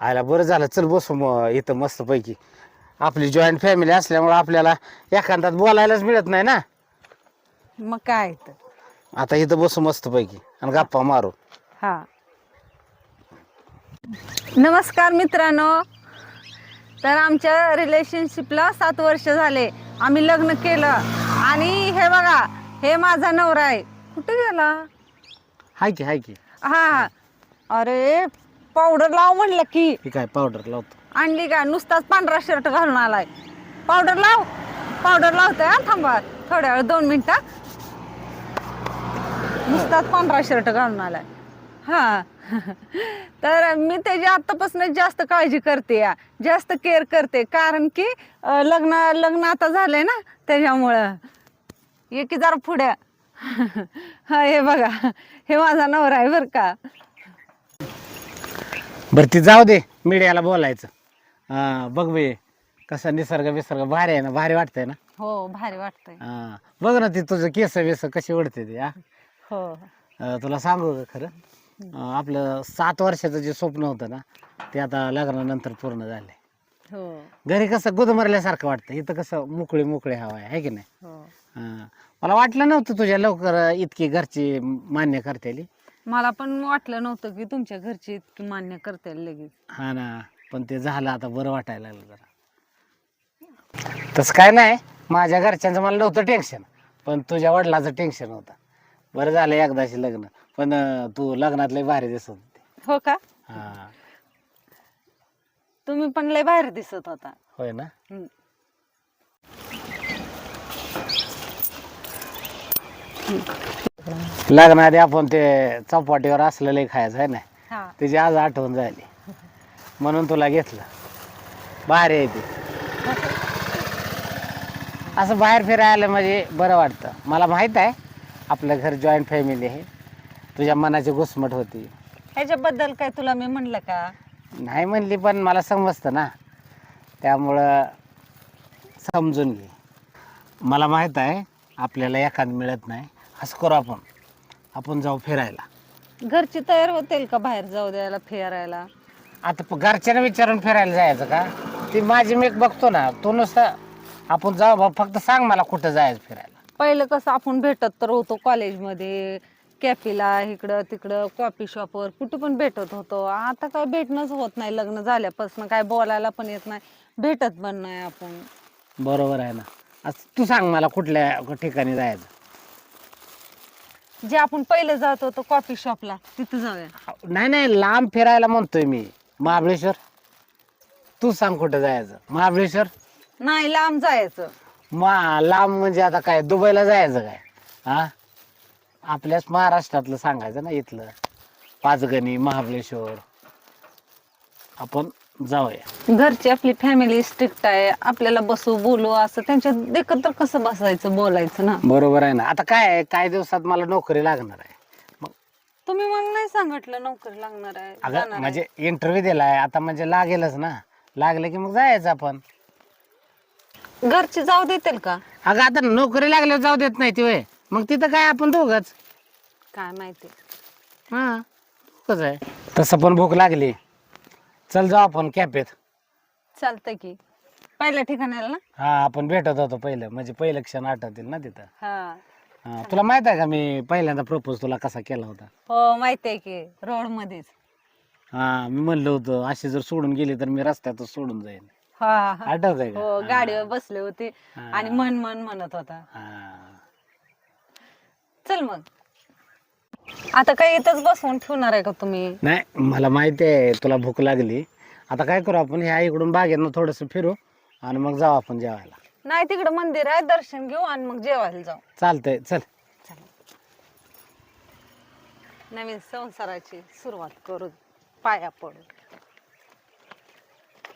आयला बरं झालं चल बसू मग इथं मस्त पैकी आपली जॉईंट फॅमिली असल्यामुळे आपल्याला एखाद्यात बोलायलाच मिळत नाही ना? मग काय तर. आता इथं बसू मस्त पैकी आणि गप्पा मारू. हा. नमस्कार मित्रांनो. तर आमच्या रिलेशनशिपला सात वर्ष झाले. आम्ही लग्न केलं. आणि हे बघा हे माझा नवरा आहे. कुठे गेला? हाय की हाय की. हा हा. अरे पावडर लाव म्हणलं की. ही काय पावडर लावतो. आणली का? नुसताच पांढरा शर्ट घालून आलाय. पावडर लाव. पावडर लावतोय हा थांबा. थोड्या वेळ दोन मिनिटं. नुसताच पांढरा शर्ट घालून आलाय. हा. तर मी त्याची आतापासून जास्त काळजी करते या. जास्त केअर करते. कारण की अं, लग्न लग्न आता झालंय ना त्याच्यामुळं. ये की जरा पुढे. हा हे बघा. हे माझा नवरा आहे बरं का. बरं ती जाऊ दे मीडियाला बोलायचं. हा बघ बे कसा निसर्ग विसर्ग भारी आहे ना भारी वाटतंय ना? हो भारी वाटतंय. हा बघ ना ती तुझं केस बिस कशी उडते ती हा. हो. अं, तुला सांगू का खरं? अं, आपलं सात वर्षाचं जे स्वप्न होतं ना ते आता लग्नानंतर पूर्ण झालंय. हो. घरी कसं गुदमरल्यासारखं वाटतं इथं कसं मोकळी मोकळी हवा आहे है की नाही? हो. हा. मला वाटलं नव्हतं तुझ्या लवकर इतकी घरची मान्य करतेली. मला पण वाटलं नव्हतं की तुमच्या घरची इतकी मान्य करतील लगेच. हा ना पण ते झालं आता बरं वाटायला लागलं जरा. तसं काय नाही माझ्या घरच्यांचं मला नव्हतं टेन्शन पण तुझ्या वडिलाचं टेन्शन होतं. बरं झालं एकदाशी लग्न पण अं, तू लग्नातले भारी दिसत होती. हो का? हा. तुम्ही पण लय बाहेर दिसत होता. होय ना? हम्म. लग्नाआधी आपण ते चौपाटीवर असलेलं खायचं आहे ना हा. त्याची आज आठवण झाली. म्हणून तुला घेतलं. भारी आहे ते. असं बाहेर फिरायला म्हणजे बरं वाटतं. मला माहीत आहे आपलं घर जॉईंट फॅमिली आहे. तुझ्या मनाची घुसमट होती. ह्याच्याबद्दल काय तुला मी म्हणलं का? नाही म्हणली पण मला समजतं ना. त्यामुळं समजून घे. मला माहीत आहे आपल्याला एखाद मिळत नाही. असं करू आपण. आपण जाऊ फिरायला. घरची तयार होतील का बाहेर जाऊ द्यायला फिरायला? आता प- घरच्यांना विचारून फिरायला जायचं का? ती माझी मी बघतो ना तू नुसतं आपण जाऊ बा फक्त सांग मला कुठं जायचं फिरायला. पहिलं कसं आपण भेटत तर होतो कॉलेजमध्ये कॅफेला इकडं तिकडं कॉफी शॉपवर कुठं पण भेटत होतो. आता काय भेटणंच होत नाही लग्न झाल्यापासून काय बोलायला पण येत नाही भेटत पण नाही आपण. बरोबर आहे ना. तू सांग मला कुठल्या ठिकाणी जायचं. जे आपण पहिलं जात होतो कॉफी शॉपला तिथं जाऊया. नाही नाही लांब फिरायला म्हणतोय मी. महाबळेश्वर. तू सांग कुठं जायचं? महाबळेश्वर? नाही लांब जायचं. मा लांब म्हणजे आता काय दुबईला जायचं काय? हा? आपल्याच महाराष्ट्रातलं सांगायचं ना इथलं. पाचगणी महाबळेश्वर. आपण जाऊया. घरची आपली फॅमिली स्ट्रिक्ट आहे आपल्याला बसू बोलू असं त्यांच्या देखत तर कसं बसायचं बोलायचं ना? बरोबर आहे ना. आता काय आहे, काही दिवसात मला नोकरी लागणार आहे? मग तुम्ही मग नाही सांगितलं नोकरी लागणार आहे जाणार अगं आहे. म्हणजे इंटरव्ह्यू दिलाय. आता म्हणजे लागेलच ना. लागलं की मग जायचं आपण. घरचे जाऊ देतील का? अगं आता नोकरी लागल्यावर जाऊ देत नाही ती मग तिथं काय आपण दोघच? काय माहिती. हा दोघंच आहे. तसं पण भूक लागली. चल जाऊ आपण कॅफेत. चालतंय की. पहिल्या ठिकाणाला ना? हा आपण भेटत होतो पहिलं. म्हणजे पहिलं क्षण आठवतील ना तिथं. हा. हा, तुला माहीत आहे का मी पहिल्यांदा प्रपोज तुला कसा केला होता? हो माहितीये की रोड मध्येच. हा मी म्हणलं होतं अशी जर सोडून गेली तर मी रस्त्यातच सोडून जाईन. हा हा. आठवत आहे हो का गाडीवर बसले होते हा. आणि मन मन म्हणत होता. हा. चल मग. आता काय इथंच बसवून ठेवणार आहे का तुम्ही? नाही मला माहिती आहे तुला भूक लागली. आता काय करू आपण? ह्या इकडून बागेनं थोडस फिरू आणि मग जाऊ आपण जेवायला. नाही तिकडे मंदिर आहे दर्शन घेऊ आणि मग जेवायला जाऊ. चालतंय चल. नवीन संसाराची सुरुवात करू. पाया पडू.